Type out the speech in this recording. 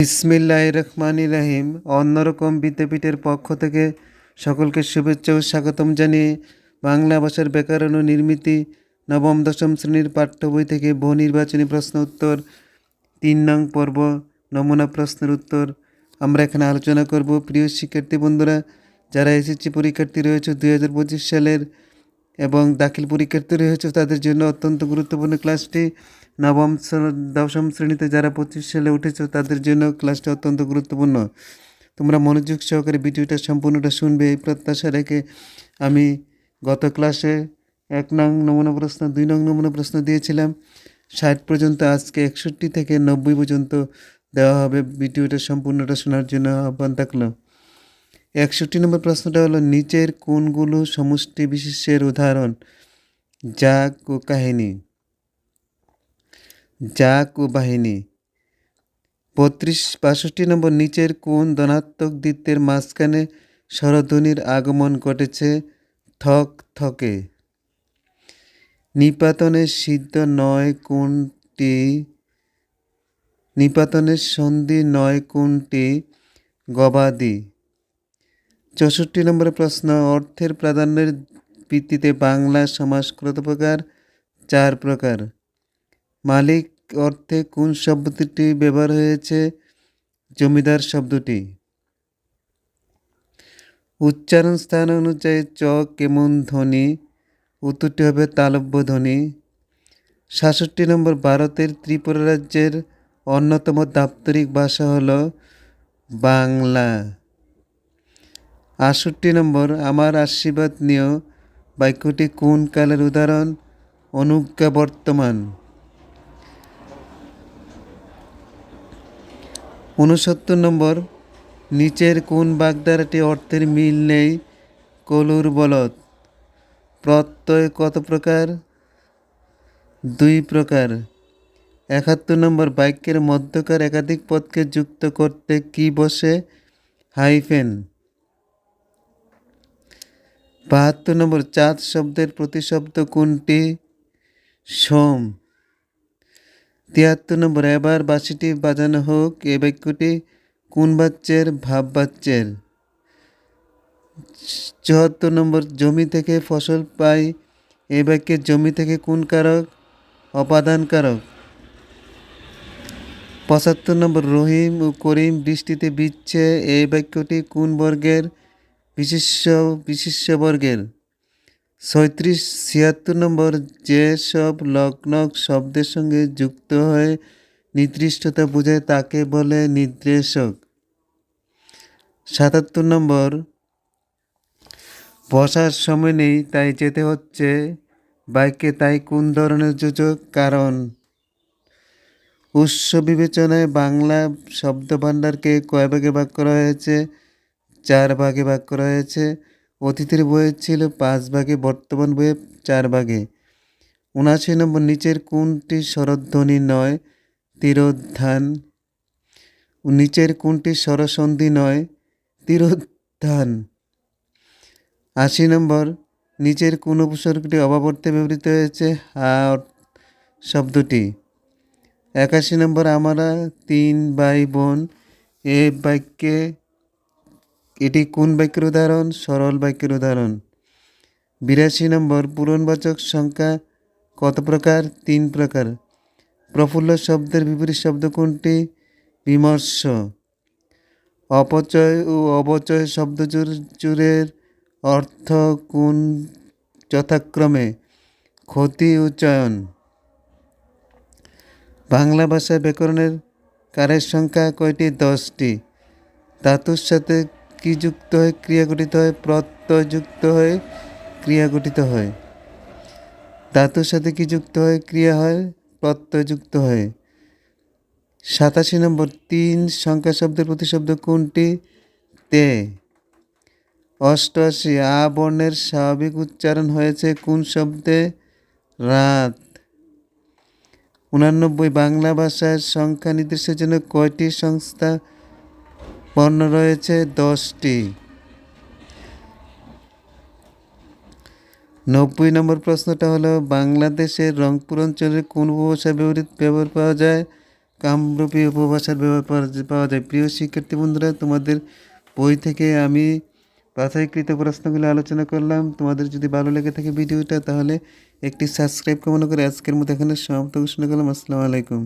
বিসমিল্লাহ রহমান রাহিম। অন্যরকম বিদ্যাপীঠের পক্ষ থেকে সকলকে শুভেচ্ছা ও স্বাগতম জানিয়ে বাংলা ভাষার ব্যাকরণ ও নির্মিতি নবম, দশম শ্রেণির পাঠ্য বই থেকে বহু নির্বাচনী প্রশ্ন উত্তর, তিন নং পর্ব নমুনা প্রশ্নের উত্তর আমরা এখানে আলোচনা করব। প্রিয় শিক্ষার্থী বন্ধুরা, যারা এসএসসি পরীক্ষার্থী রয়েছে দুই হাজার পঁচিশ সালের এবং দাখিল পরীক্ষার্থী রয়েছে তাদের জন্য অত্যন্ত গুরুত্বপূর্ণ ক্লাসটি নবম দশম শ্রেণীতে যারা পঁচিশ সালে উঠেছে, তাদের জন্য ক্লাসটি অত্যন্ত গুরুত্বপূর্ণ। তোমরা মনোযোগ সহকারে ভিডিওটা সম্পূর্ণটা শুনবে। এই প্রত্যাশা রেখে আমি গত ক্লাসে এক নং নমুনা প্রশ্ন, দুই নং নমুনা প্রশ্ন দিয়েছিলাম। ষাট পর্যন্ত, আজকে একষট্টি থেকে নব্বই পর্যন্ত দেওয়া হবে। ভিডিওটা সম্পূর্ণটা শোনার জন্য আহ্বান থাকল। একষট্টি নম্বর প্রশ্নটা হলো, নিচের কোনগুলো সমষ্টি বিশেষের উদাহরণ? যাক ও কাহিনী। যাক ও বাহিনী। বত্রিশ, বাষট্টি নম্বর, নিচের কোন ধনাত্মক দ্বিত্বের মাঝখানে স্বরধ্বনির আগমন ঘটেছে? থক থকে। নিপাতনের সিদ্ধ নয় কোনটি? নিপাতনের সন্ধি নয় কোনটি? গবাদি। চৌষট্টি নম্বরের প্রশ্ন, অর্থের প্রাধান্যের ভিত্তিতে বাংলা সমাস কত প্রকার? চার প্রকার। মালিক অর্থে কোন শব্দটি ব্যবহার হয়েছে? জমিদার শব্দটি। উচ্চারণ স্থান অনুযায়ী চ কেমন ধ্বনি? উত্তরটি হবে তালব্য ধ্বনি। সাতষট্টি নম্বর ভারতের ত্রিপুরা রাজ্যের অন্যতম দাপ্তরিক ভাষা হল বাংলা। আটষট্টি নম্বর, আমার আশীর্বাদ নিয় বাক্যটি কোন কালের উদাহরণ? অনুজ্ঞা বর্তমান। উনসত্তর নম্বর, নিচের কোন বাগধারাটি অর্থের মিল নেই? কলুর বলদ। প্রত্যয় কত প্রকার? দুই প্রকার। একাত্তর নম্বর, বাক্যের মধ্যকার একাধিক পদকে যুক্ত করতে কি বসে? হাইফেন। বাহাত্তর নম্বর চাঁদ শব্দের প্রতিশব্দ কোনটি? সোম। তিয়াত্তর নম্বর, এবার বাঁশিটি বাজানো হোক। এ বাক্যটি কোন বাচ্চের ভাব বাচ্চের চুয়াত্তর নম্বর, জমি থেকে ফসল পাই। এ বাক্যে জমি থেকে কোন কারক? অপাদান কারক পঁচাত্তর নম্বর, রহিম ও করিম বৃষ্টিতে বিচ্ছে এই বাক্যটি কোন বর্গের? বিশিষ্য বিশিষ্য বর্গের। ছয়ত্রিশ, ছিয়াত্তর নম্বর যে সব লগ্নক শব্দের সঙ্গে যুক্ত হয়ে নির্দিষ্টতা বোঝায় তাকে বলে নির্দেশক। সাতাত্তর নম্বর, বসার সময় নেই, তাই যেতে হচ্ছে বাইকে, তাই কোন ধরনের যোজক? কারণ উৎস বিবেচনায় বাংলা শব্দ ভাণ্ডারকে কয় ভাগে ভাগ করা হয়েছে? চার ভাগে ভাগ করা হয়েছে। অতীতের বইয়ে ছিল পাঁচ ভাগে, বর্তমান বইয়ে চার ভাগে। উনাশি নম্বর নিচের কোনটি স্বরধ্বনি নয় তিরোধান নিচের কোনটি স্বরসন্ধি নয় তিরোধান আশি নম্বর নিচের কোন উপসর্গটি অভাব অর্থে ব্যবহৃত হয়েছে? হা শব্দটি। একাশি নম্বর, আমরা তিন ভাই বোন, এ বাক্যে এটি কোন বাক্যের উদাহরণ? সরল বাক্যের উদাহরণ। বিরাশি নম্বর পূরণবাচক সংখ্যা কত প্রকার? তিন প্রকার। প্রফুল্ল শব্দের বিপরীত শব্দ কোনটি? বিমর্ষ। অপচয় ও অবচয় শব্দ চুরের অর্থ কোন? যথাক্রমে ক্ষতি ও চয়ন। বাংলা ভাষায় ব্যাকরণের কারের সংখ্যা কয়টি? দশটি। ধাতুর সাথে কি যুক্ত হয় ক্রিয়া গঠিত হয় প্রত্যয় যুক্ত হয়ে ক্রিয়া গঠিত হয়। ধাতুর সাথে কি যুক্ত হয় ক্রিয়া হয়? প্রত্যয় যুক্ত হয়। সাতাশি নম্বর, তিন সংখ্যা শব্দের প্রতিশব্দ কোনটি? তে। অষ্টআশি, আ বর্ণের স্বাভাবিক উচ্চারণ হয়েছে কোন শব্দে? রাত। উনানব্বই, বাংলা ভাষার সংখ্যা নির্দেশের জন্য কয়টি সংস্থা বর্ণ রয়েছে দশটি। নব্বই নম্বর প্রশ্নটা হলো, বাংলাদেশের রংপুর অঞ্চলের কোন উপভাষা ব্যবহৃত ব্যবহার পাওয়া যায়? কামরূপী উপভাষার ব্যবহার পাওয়া যায় প্রিয় শিক্ষার্থী বন্ধুরা, তোমাদের বই থেকে আমি বাছাইকৃত প্রশ্নগুলো আলোচনা করলাম। তোমাদের যদি ভালো লেগে থাকে ভিডিওটা, তাহলে একটি সাবস্ক্রাইব কামনা করে আজকের মতো এখানে সমাপ্ত ঘোষণা করলাম। আসসালামু আলাইকুম।